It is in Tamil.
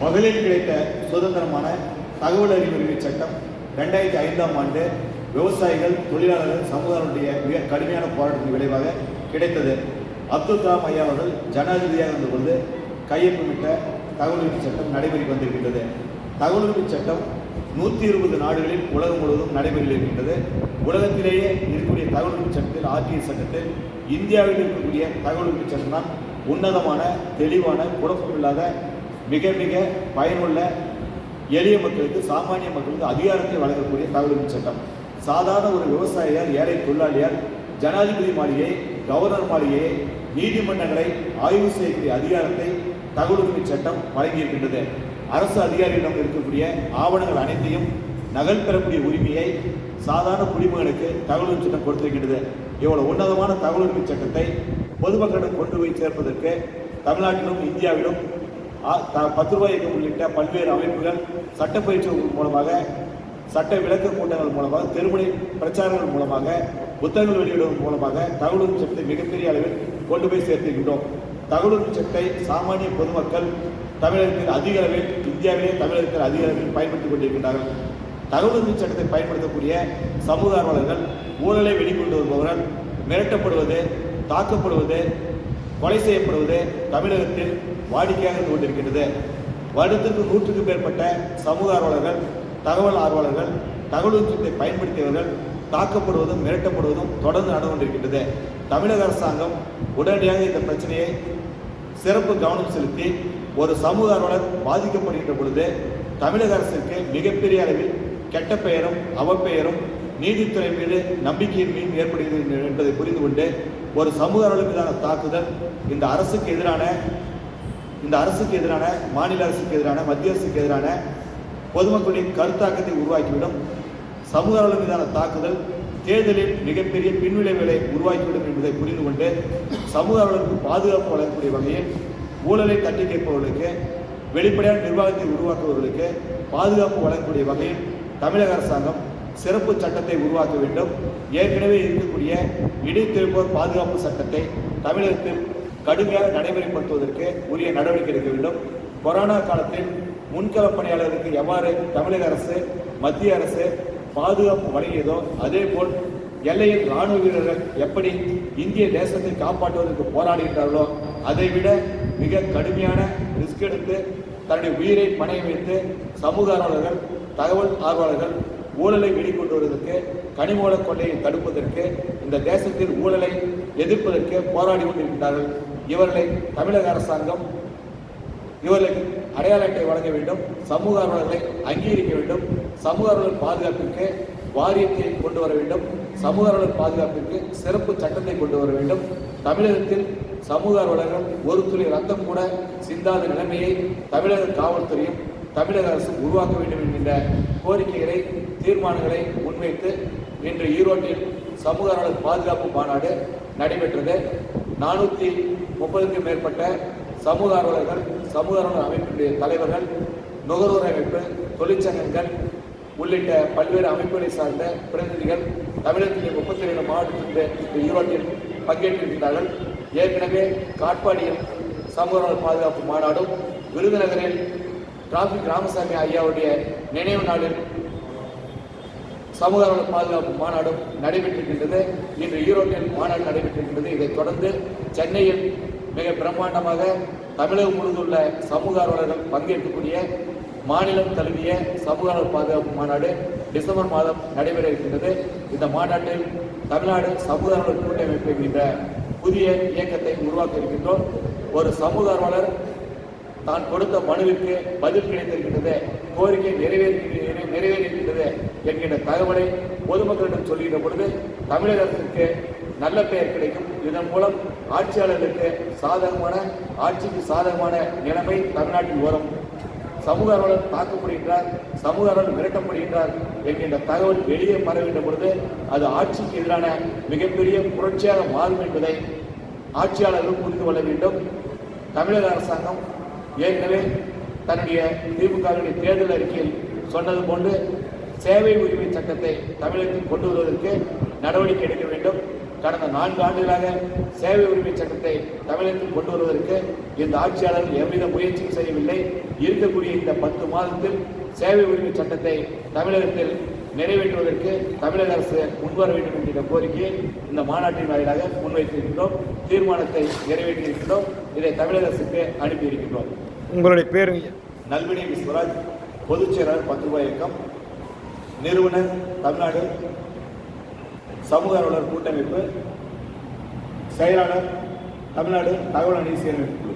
மகளிர் கிடைத்த சுதந்திரமான தகவல் அறிவு உரிமை சட்டம் ரெண்டாயிரத்தி ஐந்தாம் ஆண்டு விவசாயிகள் தொழிலாளர்கள் சமூகத்தினுடைய மிக கடுமையான போராட்டத்தின் விளைவாக கிடைத்தது. அப்துல் கலாம் ஐயா அவர்கள் ஜனாதிபதியாக இருந்த பொழுது கையொப்பமிட்ட தகவல் உரிமை சட்டம் நடைமுறைக்கு வந்திருக்கின்றது. தகவல் உரிமை சட்டம் நூற்றி இருபது நாடுகளில் உலகம் முழுவதும் நடைமுறையில் இருக்கின்றது. உலகத்திலேயே இருக்கக்கூடிய தகவல் உரிமை சட்டத்தில் ஆர்டிஐ சட்டத்தில் இந்தியாவில் இருக்கக்கூடிய தகவல் உரிமை சட்டம் தான் உன்னதமான தெளிவான குழப்பமில்லாத மிக மிக பயனுள்ள எளிய மக்களுக்கு சாமானிய மக்களுக்கு அதிகாரத்தை வழங்கக்கூடிய தகவல் சட்டம். சாதாரண ஒரு விவசாயியார் ஏழை தொழிலாளியார் ஜனாதிபதி மாளிகை கவர்னர் மாளிகையை நீதிமன்றங்களை ஆய்வு செய்யக்கூடிய அதிகாரத்தை தகவல் சட்டம் வழங்கியிருக்கின்றது. அரசு அதிகாரிகளிடம் இருக்கக்கூடிய ஆவணங்கள் அனைத்தையும் நகல் பெறக்கூடிய உரிமையை சாதாரண குடிமகனுக்கு தகவல் சட்டம் கொடுத்திருக்கின்றது. இவ்வளவு உன்னதமான தகவல் சட்டத்தை பொதுமக்களிடம் கொண்டு போய் சேர்ப்பதற்கு தமிழ்நாட்டிலும் இந்தியாவிலும் பத்து ரூபாய் இயக்கம் உள்ளிட்ட பல்வேறு அமைப்புகள் சட்டப்பயிற்சி மூலமாக சட்ட விளக்க கூட்டங்கள் மூலமாக தெருமுனை பிரச்சாரங்கள் மூலமாக புத்தகங்கள் வெளியிடுவதன் மூலமாக தகவலும் சட்டத்தை மிகப்பெரிய அளவில் கொண்டு போய் சேர்த்திருக்கின்றோம் தகவலும் சட்டத்தை சாமானிய பொதுமக்கள் தமிழகத்தில் அதிக அளவில் இந்தியாவிலே தமிழகத்தில் அதிக அளவில் பயன்படுத்திக் கொண்டிருக்கின்றார்கள். தகவல் சட்டத்தை பயன்படுத்தக்கூடிய சமூக ஆர்வலர்கள் ஊழலை வெளிக்கொண்டு வருபவர்கள் மிரட்டப்படுவது தாக்கப்படுவது கொலை செய்யப்படுவது தமிழகத்தில் வாடிக்கையாக இருந்து கொண்டிருக்கின்றது வருடத்திற்கு நூற்றுக்கு மேற்பட்ட சமூக ஆர்வலர்கள் தகவல் ஆர்வலர்கள் தகவல் உச்சத்தை பயன்படுத்தியவர்கள் தாக்கப்படுவதும் மிரட்டப்படுவதும் தொடர்ந்து நடந்து கொண்டிருக்கின்றது. தமிழக அரசாங்கம் உடனடியாக இந்த பிரச்சனையை சிறப்பு கவனம் செலுத்தி ஒரு சமூக ஆர்வலர் பாதிக்கப்படுகின்ற பொழுது தமிழக அரசுக்கு மிகப்பெரிய அளவில் கெட்ட பெயரும் அவப்பெயரும் நீதித்துறை மீது நம்பிக்கையின் மீது ஏற்படுகிறது என்பதை புரிந்து கொண்டு ஒரு சமூக அளவு மீதான தாக்குதல் இந்த அரசுக்கு எதிரான இந்த அரசுக்கு எதிரான மாநில அரசுக்கு எதிரான மத்திய அரசுக்கு எதிரான பொதுமக்களின் கருத்தாக்கத்தை உருவாக்கிவிடும். சமூக அளவு மீதான தாக்குதல் தேர்தலில் மிகப்பெரிய பின்விளைவுகளை உருவாக்கிவிடும் என்பதை புரிந்து கொண்டு சமூக அளவுக்கு பாதுகாப்பு வழங்கக்கூடிய வகையில் ஊழலை தட்டி கேட்பவர்களுக்கு வெளிப்படையான நிர்வாகத்தை உருவாக்குபவர்களுக்கு பாதுகாப்பு வழங்கக்கூடிய வகையில் தமிழக அரசாங்கம் சிறப்பு சட்டத்தை உருவாக்க வேண்டும். ஏற்கனவே இருக்கக்கூடிய இடைத்திருப்போர் பாதுகாப்பு சட்டத்தை தமிழகத்தில் கடுமையாக நடைமுறைப்படுத்துவதற்கு உரிய நடவடிக்கை எடுக்க வேண்டும். கொரோனா காலத்தில் முன்கள பணியாளருக்கு எவ்வாறு தமிழக அரசு மத்திய அரசு பாதுகாப்பு வழங்கியதோ அதே போல் எல்லையில் ராணுவ வீரர்கள் எப்படி இந்திய தேசத்தை காப்பாற்றுவதற்கு போராடுகின்றார்களோ அதை விட மிக கடுமையான ரிஸ்க் எடுத்து தன்னுடைய உயிரை பணைய வைத்து சமூக ஆர்வலர்கள் தகவல் ஆர்வலர்கள் ஊழலை வெளிக்கொண்டு வருவதற்கு கனிமூல கொள்ளையை தடுப்பதற்கு இந்த தேசத்தில் ஊழலை எதிர்ப்பதற்கு போராடி கொண்டிருக்கின்றார்கள் இவர்களை தமிழக அரசாங்கம் இவர்களுக்கு அடையாள அட்டை வழங்க வேண்டும் சமூக ஆர்வலர்களை அங்கீகரிக்க வேண்டும் சமூக ஆர்வலர் பாதுகாப்பிற்கு வாரியத்தை கொண்டு வர வேண்டும் சமூக ஆர்வலர் பாதுகாப்பிற்கு சிறப்பு சட்டத்தை கொண்டு வர வேண்டும். தமிழகத்தில் சமூக ஆர்வலர்கள் ஒரு துளி ரத்தம் கூட சிந்தாத நிலைமையை தமிழக காவல்துறையும் தமிழக அரசு உருவாக்க வேண்டும் என்கின்ற கோரிக்கைகளை தீர்மானங்களை முன்வைத்து இன்று ஈரோட்டில் சமூக நலன் பாதுகாப்பு மாநாடு நடைபெற்றது. நானூற்றி முப்பதுக்கும் மேற்பட்ட சமூக ஆர்வலர்கள் சமூக ஆர்வலர் அமைப்பினுடைய தலைவர்கள் நுகர்வோர் அமைப்பு தொழிற்சங்கங்கள் உள்ளிட்ட பல்வேறு அமைப்புகளை சார்ந்த பிரதிநிதிகள் தமிழகத்திலே முப்பத்தி ரெண்டு மாவட்டத்தில் இந்த ஈரோட்டில் பங்கேற்றிருக்கிறார்கள். ஏற்கனவே காட்பாடியில் சமூக ஆர்வலர் பாதுகாப்பு மாநாடும் விருதுநகரில் டிராபிக் ராமசாமி ஐயாவுடைய நினைவு நாளில் சமூக பாதுகாப்பு மாநாடும் நடைபெற்றிருக்கின்றது. இன்று ஈரோட்டில் மாநாடு நடைபெற்றிருக்கின்றது. இதைத் தொடர்ந்து சென்னையில் மிக பிரம்மாண்டமாக தமிழகம் முழுவதும் உள்ள சமூக ஆர்வலர்கள் பங்கேற்கக்கூடிய மாநிலம் தழுவிய சமூக பாதுகாப்பு மாநாடு டிசம்பர் மாதம் நடைபெற இருக்கின்றது. இந்த மாநாட்டில் தமிழ்நாடு சமூக ஆர்வலர் கூட்டமைப்பு என்கின்ற புதிய இயக்கத்தை உருவாக்க இருக்கின்றோம். ஒரு சமூக ஆர்வலர் தான் கொடுத்த மனுவிற்கு பதில் கிடைத்திருக்கின்றது. கோரிக்கை நிறைவேறி நிறைவேறியிருக்கின்றது என்கின்ற தகவலை பொதுமக்களிடம் சொல்லுகின்ற பொழுது தமிழக அரசுக்கு நல்ல பெயர் கிடைக்கும். இதன் மூலம் ஆட்சியாளர்களுக்கு சாதகமான ஆட்சிக்கு சாதகமான நிலைமை தமிழ்நாட்டில் வரும். சமூக ஆர்வலர் தாக்கப்படுகின்றார் சமூக ஆர்வலர் மிரட்டப்படுகின்றார் என்கின்ற தகவல் வெளியே பரவின்ற பொழுது அது ஆட்சிக்கு எதிரான மிகப்பெரிய புரட்சியாக மாறும் என்பதை ஆட்சியாளர்கள் புரிந்து கொள்ள வேண்டும். தமிழக அரசாங்கம் ஏற்கனவே தன்னுடைய திமுகவினுடைய தேர்தல் அறிக்கையில் சொன்னது போன்று சேவை உரிமை சட்டத்தை தமிழகத்தில் கொண்டு வருவதற்கு நடவடிக்கை எடுக்க வேண்டும். கடந்த நான்கு ஆண்டுகளாக சேவை உரிமை சட்டத்தை தமிழகத்தில் கொண்டு வருவதற்கு இந்த ஆட்சியாளர்கள் எவ்வித முயற்சியும் செய்யவில்லை. இருக்கக்கூடிய இந்த பத்து மாதத்தில் சேவை உரிமை சட்டத்தை தமிழகத்தில் நிறைவேற்றுவதற்கு தமிழக அரசு முன்வர வேண்டும் என்கிற கோரிக்கையை இந்த மாநாட்டின் வாயிலாக முன்வைத்திருக்கின்றோம். தீர்மானத்தை நிறைவேற்றியிருக்கின்றோம். இதை தமிழக அரசுக்கு அனுப்பியிருக்கின்றோம். உங்களுடைய பேர்? நல்வினி விஸ்வராஜ் பொதுச் செயலாளர் பத்து ரூபாய் இயக்கம். நிறுவனர் தமிழ்நாடு. சமூக அலுவலர் கூட்டமைப்பு. செயலாளர் தமிழ்நாடு தகவல் அணி சீரமைப்பு